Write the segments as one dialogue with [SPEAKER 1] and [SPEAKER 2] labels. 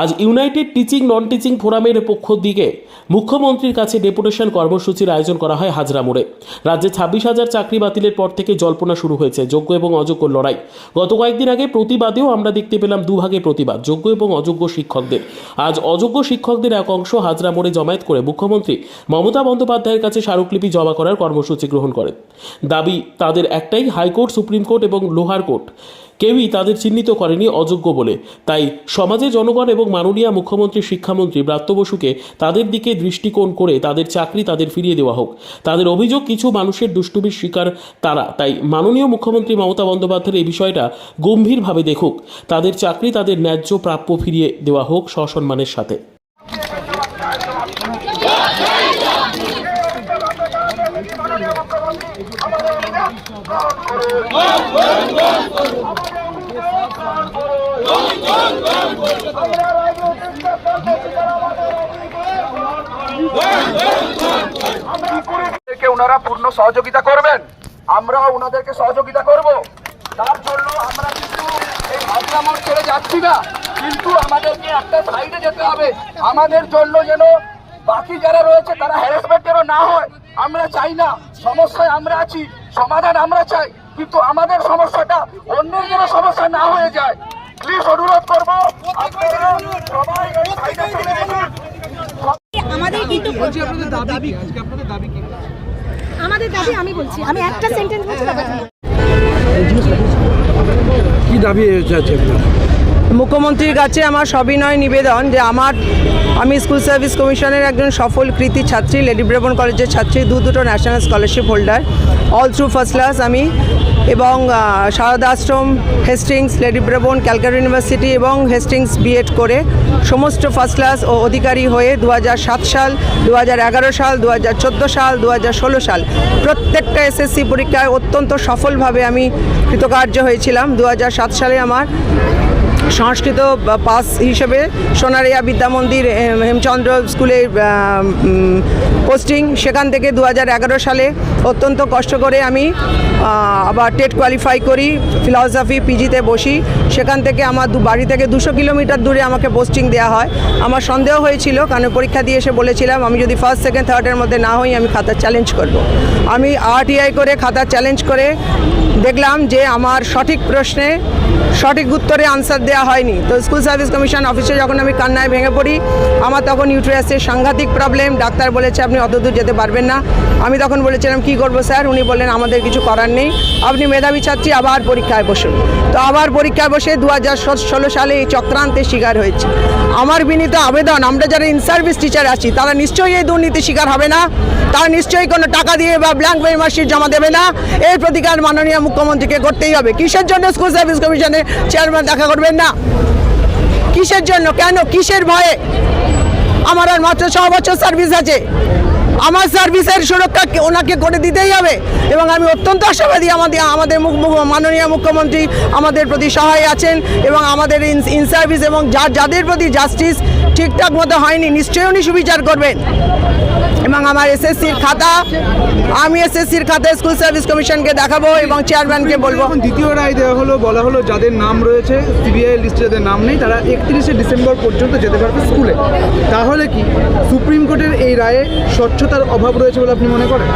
[SPEAKER 1] আজ United teaching non teaching ফোরামের পক্ষ দিকে মুখ্যমন্ত্রীর কাছে ডেপুটেশন কর্মসূচির আয়োজন করা হয় হাজরা মোড়ে। রাজ্যে ছাব্বিশ হাজার চাকরি বাতিলের পর থেকে জল্পনা শুরু হয়েছে, যোগ্য এবং অযোগ্য লড়াই। গত কয়েকদিন আগে প্রতিবাদেও আমরা দেখতে পেলাম দুভাগে প্রতিবাদ, যোগ্য এবং অযোগ্য শিক্ষকদের। আজ অযোগ্য শিক্ষকদের এক অংশ হাজরা মোড়ে জমায়েত করে মুখ্যমন্ত্রী মমতা বন্দ্যোপাধ্যায়ের কাছে স্মারকলিপি জমা করার কর্মসূচি গ্রহণ করেন। দাবি, তাদের একটাই হাইকোর্ট, সুপ্রিম কোর্ট এবং লোহার কোর্ট। কেউই তাদের চিহ্নিত করেনি অযোগ্য বলে। তাই সমাজে জনগণ এবং মাননীয় মুখ্যমন্ত্রী, শিক্ষামন্ত্রী ব্রাত্য বসুকে তাদের দিকে দৃষ্টিকোণ করে তাদের চাকরি তাদের ফিরিয়ে দেওয়া হোক। তাদের অভিযোগ, কিছু মানুষের দুষ্টুমির শিকার তারা। তাই মাননীয় মুখ্যমন্ত্রী মমতা বন্দ্যোপাধ্যায়ের এই বিষয়টা গম্ভীরভাবে দেখুক। তাদের চাকরি তাদের ন্যায্য প্রাপ্য ফিরিয়ে দেওয়া হোক সসম্মানের সাথে
[SPEAKER 2] আমাদেরকে ওনারা পূর্ণ সহযোগিতা করবেন। আমরাও ওনাদেরকে সহযোগিতা করব। তার জন্য আমরা কিন্তু এই ভাবনামত ছেড়ে যাচ্ছি না, কিন্তু আমাদেরকে একটা সাইডে যেতে হবে। আমাদের জন্য যেন বাকি যারা রয়েছে, তারা হ্যারাসমেন্ট যেন না হয়। আমরা চাই না সমস্যায় আমরা আছি সমাধান আমরা চাই কিন্তু আমাদের সমস্যাটা অন্যের যেন সমস্যা না হয়ে যায়। প্লিজ অনুরোধ করব আপনারা সবাই
[SPEAKER 3] আমাদের কিন্তু আমাদের দাবি আমি বলছি আমি একটা সেন্টেন্স বলছি
[SPEAKER 4] কি দাবি আছে আপনার
[SPEAKER 5] মুখ্যমন্ত্রীর কাছে আমার সবিনয় নিবেদন যে আমার, আমি স্কুল সার্ভিস কমিশনের একজন সফল কৃতি ছাত্রী, লেডি ব্রেবন কলেজের ছাত্রী, দু দুটো national scholarship holder all through first class আমি, এবং Sarada Ashram Hastings Lady Brabourne Calcutta university এবং হেস্টিংস বিএড করে সমস্ত ফার্স্ট ক্লাস ও অধিকারী হয়ে দু হাজার সাত সাল দু হাজার এগারো সাল দু হাজার চোদ্দ সাল দু হাজার ষোলো সাল প্রত্যেকটা এসএসসি পরীক্ষায় অত্যন্ত সফলভাবে আমি কৃতকার্য হয়েছিলাম। দু হাজার সাত সালে আমার সংস্কৃত পাস হিসেবে সোনারিয়া বিদ্যা মন্দির হেমচন্দ্র স্কুলে পোস্টিং সেখান থেকে দু হাজার এগারো সালে অত্যন্ত কষ্ট করে আমি আবার টেট কোয়ালিফাই করি ফিলসফি পিজিতে বসি। সেখান থেকে আমার দু, বাড়ি থেকে দুশো কিলোমিটার দূরে আমাকে পোস্টিং দেওয়া হয়। আমার সন্দেহ হয়েছিল কারণ পরীক্ষা দিয়ে এসে বলেছিলাম, আমি যদি ফার্স্ট সেকেন্ড থার্ডের মধ্যে না হই, আমি খাতা চ্যালেঞ্জ করব। আমি আরটিআই করে খাতা চ্যালেঞ্জ করে দেখলাম যে আমার সঠিক প্রশ্নে সঠিক উত্তরে আনসার দেওয়া হয়নি। তো স্কুল সার্ভিস কমিশন অফিসে যখন আমি কান্নায় ভেঙে পড়ি, আমার তখন ইউট্রাসের সাংঘাতিক প্রবলেম ডাক্তার বলেছে, আপনি অত দূর যেতে পারবেন না। আমি তখন বলেছিলাম, কি করব স্যার? উনি বললেন, আমাদের কিছু করার নেই। আপনি মেধাবী ছাত্রী, আবার পরীক্ষায় বসুন। তো আবার পরীক্ষায় বসে দু হাজার ষোলো সালে এই চক্রান্তের শিকার হয়েছে। আমার বিনীত আবেদন, আমরা যারা ইন সার্ভিস টিচার আছি, তারা নিশ্চয়ই এই দুর্নীতির শিকার হবে না। তারা নিশ্চয়ই কোনো টাকা দিয়ে বা ব্ল্যাঙ্ক মেম্বারশিপ জমা দেবে না। এর প্রতিকার মাননীয় মুখ্যমন্ত্রীকে করতেই হবে। কিসের জন্য স্কুল সার্ভিস কমিশনের চেয়ারম্যান দেখা করবেন না? কিসের জন্য? কেন? কিসের ভয়ে? আমার আর মাত্র ছ বছর সার্ভিস আছে। আমার সার্ভিসের সুরক্ষা ওনাকে করে দিতেই হবে। এবং আমি অত্যন্ত আশাবাদী আমাদের আমাদের মাননীয় মুখ্যমন্ত্রী আমাদের প্রতি সহায় আছেন এবং আমাদের ইন- সার্ভিস এবং যা যাদের প্রতি জাস্টিস ঠিকঠাক মতো হয়নি, নিশ্চয়ই উনি সুবিচার করবেন। এবং আমার এসএসসির খাতা আমি এসএসসির খাতা স্কুল সার্ভিস কমিশনকে দেখাবো এবং চেয়ারম্যানকে বলব।
[SPEAKER 4] দ্বিতীয় রায় দেওয়া হলো, বলা হলো যাদের নাম রয়েছে, সিবিআই লিস্টে যাদের নাম নেই, তারা একত্রিশে ডিসেম্বর পর্যন্ত যেতে পারবে স্কুলে। তাহলে কি সুপ্রিম কোর্টের এই রায়ে স্বচ্ছতার অভাব রয়েছে বলে আপনি মনে করেন?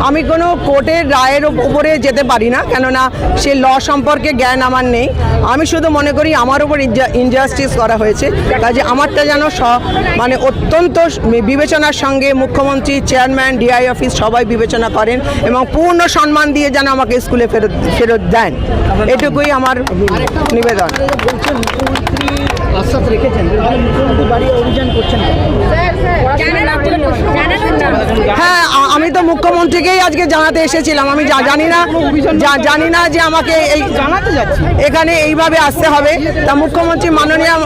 [SPEAKER 5] আমি কোনো কোর্টের রায়ের উপরে যেতে পারি না কেননা সে ল সম্পর্কে জ্ঞান আমার নেই। আমি শুধু মনে করি আমার উপর ইনজাস্টিস করা হয়েছে। কাজে আমারটা যেন স- মানে অত্যন্ত বিবেচনার সঙ্গে মুখ্যমন্ত্রী চেয়ারম্যান ডিআই অফিস সবাই বিবেচনা করেন এবং পূর্ণ সম্মান দিয়ে যেন আমাকে স্কুলে ফেরত ফেরত দেন। এটুকুই আমার নিবেদন।
[SPEAKER 3] জন্য জানানোর
[SPEAKER 5] তো মুখ্যমন্ত্রীকেই আজকে জানাতে এসেছিলাম। আমি জানি না জানি না যে আমাকে এই জানাতে যাচ্ছি। এখানে এইভাবে আসতে হবে। তা মুখ্যমন্ত্রী মাননীয়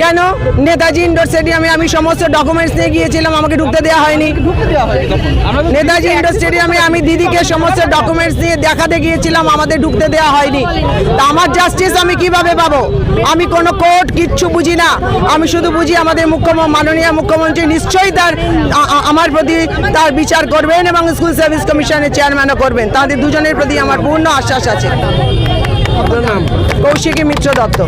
[SPEAKER 5] কেন? নেতাজি ইন্ডোর স্টেডিয়ামে আমি সমস্ত ডকুমেন্টস নিয়ে গিয়েছিলাম আমাকে ঢুকতে দেওয়া হয়নি। নেতাজি ইন্ডোর স্টেডিয়ামে আমি দিদিকে সমস্ত ডকুমেন্টস নিয়ে দেখাতে গিয়েছিলাম আমাদের ঢুকতে দেওয়া হয়নি। তা আমার জাস্টিস আমি কীভাবে পাবো? আমি কোনো কোর্ট কিচ্ছু বুঝি না। আমি শুধু বুঝি আমাদের মুখ্যমন্ত্রী মাননীয় মুখ্যমন্ত্রী নিশ্চয়ই তার আমার প্রতি তার বিচার করবেন এবং স্কুল সার্ভিস কমিশনের চেয়ারম্যানও করবেন। তাদের দুজনের প্রতি আমার পূর্ণ আশ্বাস আছে। কৌশিকী মিত্র দত্ত।